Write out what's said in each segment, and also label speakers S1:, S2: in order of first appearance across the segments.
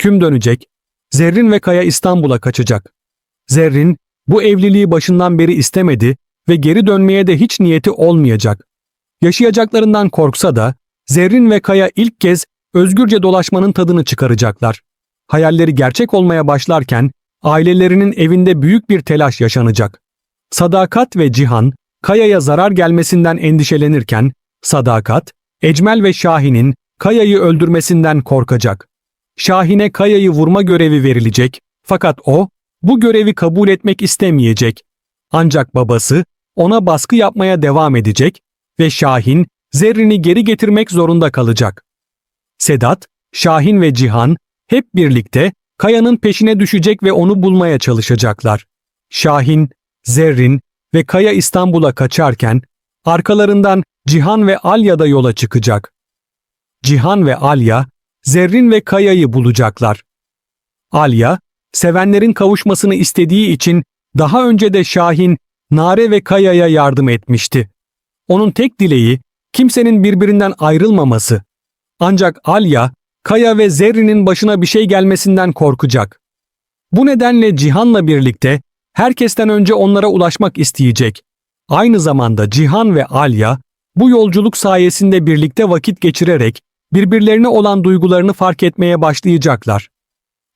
S1: küm dönecek. Zerrin ve Kaya İstanbul'a kaçacak. Zerrin bu evliliği başından beri istemedi ve geri dönmeye de hiç niyeti olmayacak. Yaşayacaklarından korksa da Zerrin ve Kaya ilk kez özgürce dolaşmanın tadını çıkaracaklar. Hayalleri gerçek olmaya başlarken ailelerinin evinde büyük bir telaş yaşanacak. Sadakat ve Cihan, Kaya'ya zarar gelmesinden endişelenirken, Sadakat, Ecmel ve Şahin'in Kaya'yı öldürmesinden korkacak. Şahin'e Kaya'yı vurma görevi verilecek fakat o bu görevi kabul etmek istemeyecek. Ancak babası ona baskı yapmaya devam edecek ve Şahin Zerrin'i geri getirmek zorunda kalacak. Sedat, Şahin ve Cihan hep birlikte Kaya'nın peşine düşecek ve onu bulmaya çalışacaklar. Şahin, Zerrin ve Kaya İstanbul'a kaçarken arkalarından Cihan ve Alya da yola çıkacak. Cihan ve Alya, Zerrin ve Kaya'yı bulacaklar. Alya, sevenlerin kavuşmasını istediği için daha önce de Şahin, Nare ve Kaya'ya yardım etmişti. Onun tek dileği kimsenin birbirinden ayrılmaması. Ancak Alya, Kaya ve Zerrin'in başına bir şey gelmesinden korkacak. Bu nedenle Cihan'la birlikte herkesten önce onlara ulaşmak isteyecek. Aynı zamanda Cihan ve Alya bu yolculuk sayesinde birlikte vakit geçirerek birbirlerine olan duygularını fark etmeye başlayacaklar.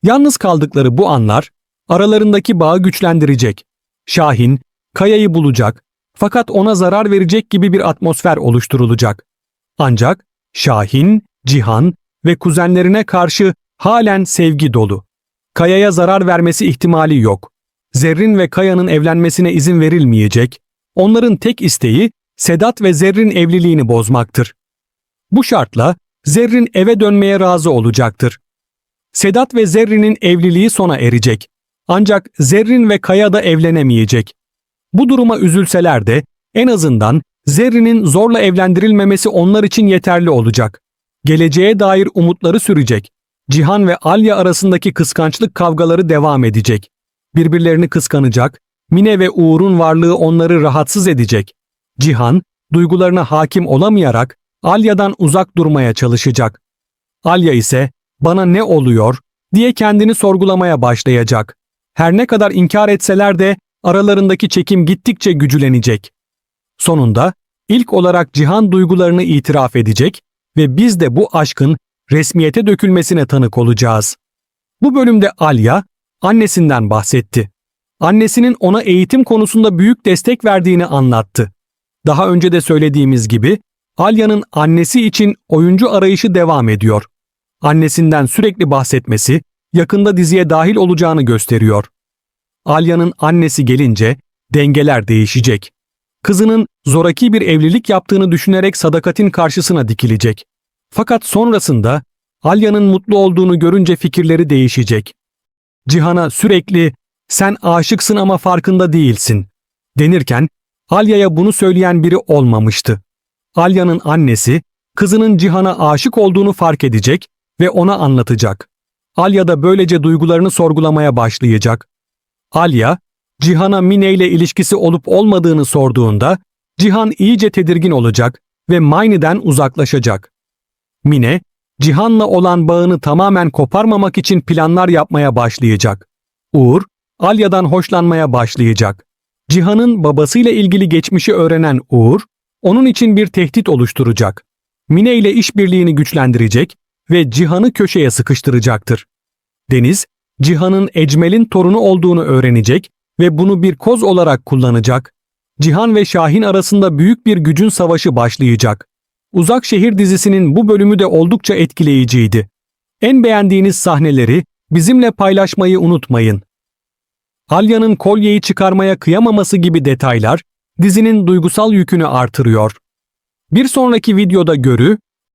S1: Yalnız kaldıkları bu anlar aralarındaki bağı güçlendirecek. Şahin, Kaya'yı bulacak fakat ona zarar verecek gibi bir atmosfer oluşturulacak. Ancak Şahin, Cihan ve kuzenlerine karşı halen sevgi dolu. Kaya'ya zarar vermesi ihtimali yok. Zerrin ve Kaya'nın evlenmesine izin verilmeyecek. Onların tek isteği Sedat ve Zerrin evliliğini bozmaktır. Bu şartla Zerrin eve dönmeye razı olacaktır. Sedat ve Zerrin'in evliliği sona erecek. Ancak Zerrin ve Kaya da evlenemeyecek. Bu duruma üzülseler de en azından Zerrin'in zorla evlendirilmemesi onlar için yeterli olacak. Geleceğe dair umutları sürecek. Cihan ve Alya arasındaki kıskançlık kavgaları devam edecek. Birbirlerini kıskanacak, Mine ve Uğur'un varlığı onları rahatsız edecek. Cihan, duygularına hakim olamayarak Alya'dan uzak durmaya çalışacak. Alya ise bana ne oluyor diye kendini sorgulamaya başlayacak. Her ne kadar inkar etseler de aralarındaki çekim gittikçe güçlenecek. Sonunda ilk olarak Cihan duygularını itiraf edecek ve biz de bu aşkın resmiyete dökülmesine tanık olacağız. Bu bölümde Alya annesinden bahsetti. Annesinin ona eğitim konusunda büyük destek verdiğini anlattı. Daha önce de söylediğimiz gibi Alya'nın annesi için oyuncu arayışı devam ediyor. Annesinden sürekli bahsetmesi yakında diziye dahil olacağını gösteriyor. Alya'nın annesi gelince dengeler değişecek. Kızının zoraki bir evlilik yaptığını düşünerek sadakatin karşısına dikilecek. Fakat sonrasında Alya'nın mutlu olduğunu görünce fikirleri değişecek. Cihan'a sürekli sen aşıksın ama farkında değilsin denirken Alya'ya bunu söyleyen biri olmamıştı. Alya'nın annesi kızının Cihan'a aşık olduğunu fark edecek ve ona anlatacak. Alya da böylece duygularını sorgulamaya başlayacak. Alya, Cihan'a Mine ile ilişkisi olup olmadığını sorduğunda Cihan iyice tedirgin olacak ve Mayni'den uzaklaşacak. Mine, Cihan'la olan bağını tamamen koparmamak için planlar yapmaya başlayacak. Uğur, Alya'dan hoşlanmaya başlayacak. Cihan'ın babasıyla ilgili geçmişi öğrenen Uğur, onun için bir tehdit oluşturacak. Mine ile işbirliğini güçlendirecek ve Cihan'ı köşeye sıkıştıracaktır. Deniz, Cihan'ın Ecmel'in torunu olduğunu öğrenecek ve bunu bir koz olarak kullanacak. Cihan ve Şahin arasında büyük bir gücün savaşı başlayacak. Uzak Şehir dizisinin bu bölümü de oldukça etkileyiciydi. En beğendiğiniz sahneleri bizimle paylaşmayı unutmayın. Alya'nın kolyeyi çıkarmaya kıyamaması gibi detaylar dizinin duygusal yükünü artırıyor. Bir sonraki videoda Görü,